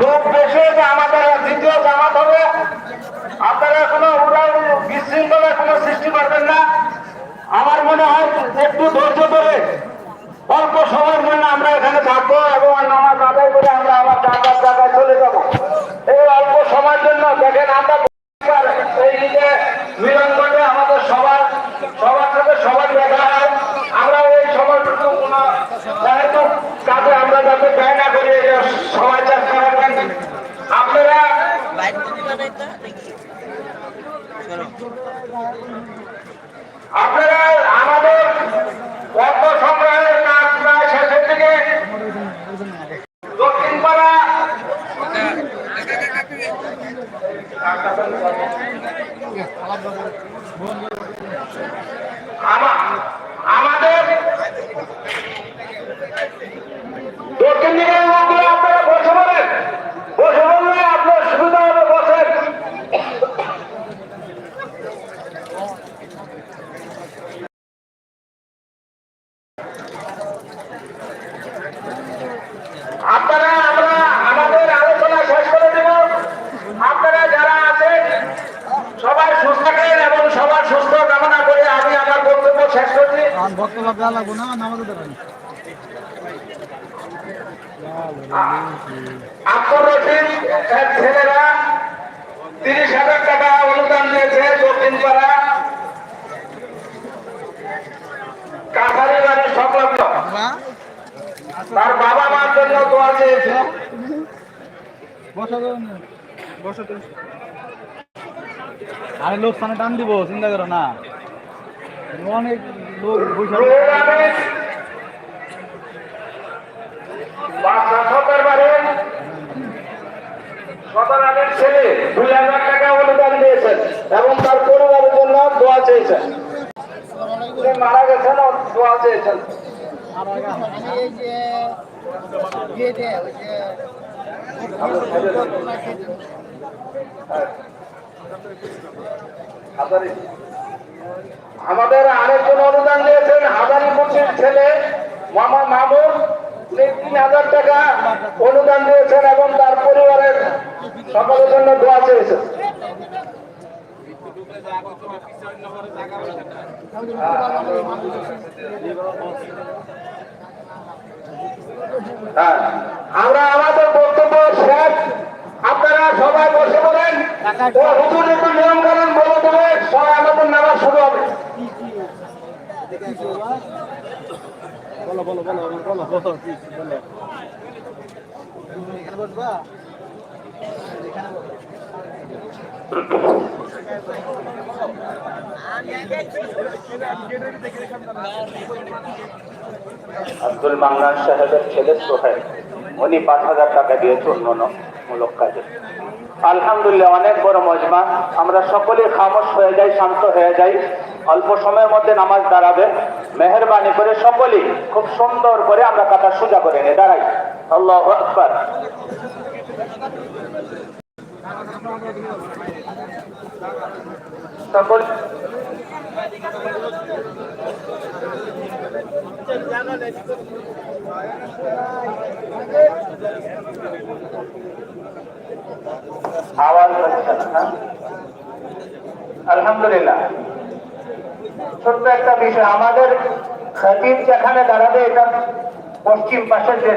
লোক বেশি হয়েছে, আমাদের দ্বিতীয় জামাত হবে। আপনারা এখনও উড়াল বিশৃঙ্খলা কোনো সৃষ্টি করবেন না। আমার মনে হয় একটু ধৈর্য ধরে অল্প সময়ের জন্য আমরা এখানে থাকব এবং নামাজ আমাদের দক্ষিণ দিকের লোকগুলো আপনারা বসে পড়েন। বসে পড়লে আপনার সুবিধা হবে বসেন। আপনারা আমরা আমাদের আলোচনা শেষ করে দেব আপনারা যারা আছেন সবাই সুস্থ থাকেন এবং সবার সুস্থ কামনা করে আমি আমার বক্তব্য শেষ বক্তব্য দেওয়া লাগবো না নামাজও দেবেন আব্দুর রশিদ ছেলেরা তিরিশ হাজার টাকা অনুদান দিয়েছে দক্ষিণ পাড়া। কাছারি বাড়ির সংলগ্ন। তার বাবা মার জন্য দোয়া চেয়েছে। বসা বসা তো। আরে লোকসানে টান দিব চিন্তা করো না। অনেক ছেলে দুই হাজার টাকা অনুদান দিয়েছেন এবং তার পরিবারের জন্য দোয়া চেয়েছেন মারা গেছেন দোয়া চেয়েছেন আমাদের আরেকজন অনুদান দিয়েছেন হাজারি মুন্সির ছেলে মামা মামুন। উনি তিন হাজার টাকা অনুদান দিয়েছেন এবং তার পরিবারের সকলের জন্য দোয়া চেয়েছেন। হ্যাঁ, আমরা আমাদের বক্তব্য শেষ। আপনারা সবাই বসে একটু নিয়ম কানুন বলে দেবে। সবাই আমাদের নামাজ শুরু হবে বলো বলো বলো বলো বলো আব্দুল মান্নান সাহেবের ছেলে সোহেল, উনি পাঁচ হাজার টাকা দিয়েছে উন্নয়নমূলক কাজে। আলহামদুলিল্লাহ, অনেক বড় মজমা। আমরা সকলে খামোশ হয়ে যাই, শান্ত হয়ে যাই। অল্প সময়ের মধ্যে নামাজ দাঁড়াবে। মেহরবানি করে সকলেই খুব সুন্দর করে আমরা কাটা সোজা করে নিয়ে দাঁড়াই। আল্লাহ আকবার। হ্যাঁ? আলহামদুলিল্লাহ। ছোট্ট একটা বিষয় আমাদের খতিব যেখানে দাঁড়াবে এটা পশ্চিম পাশের যে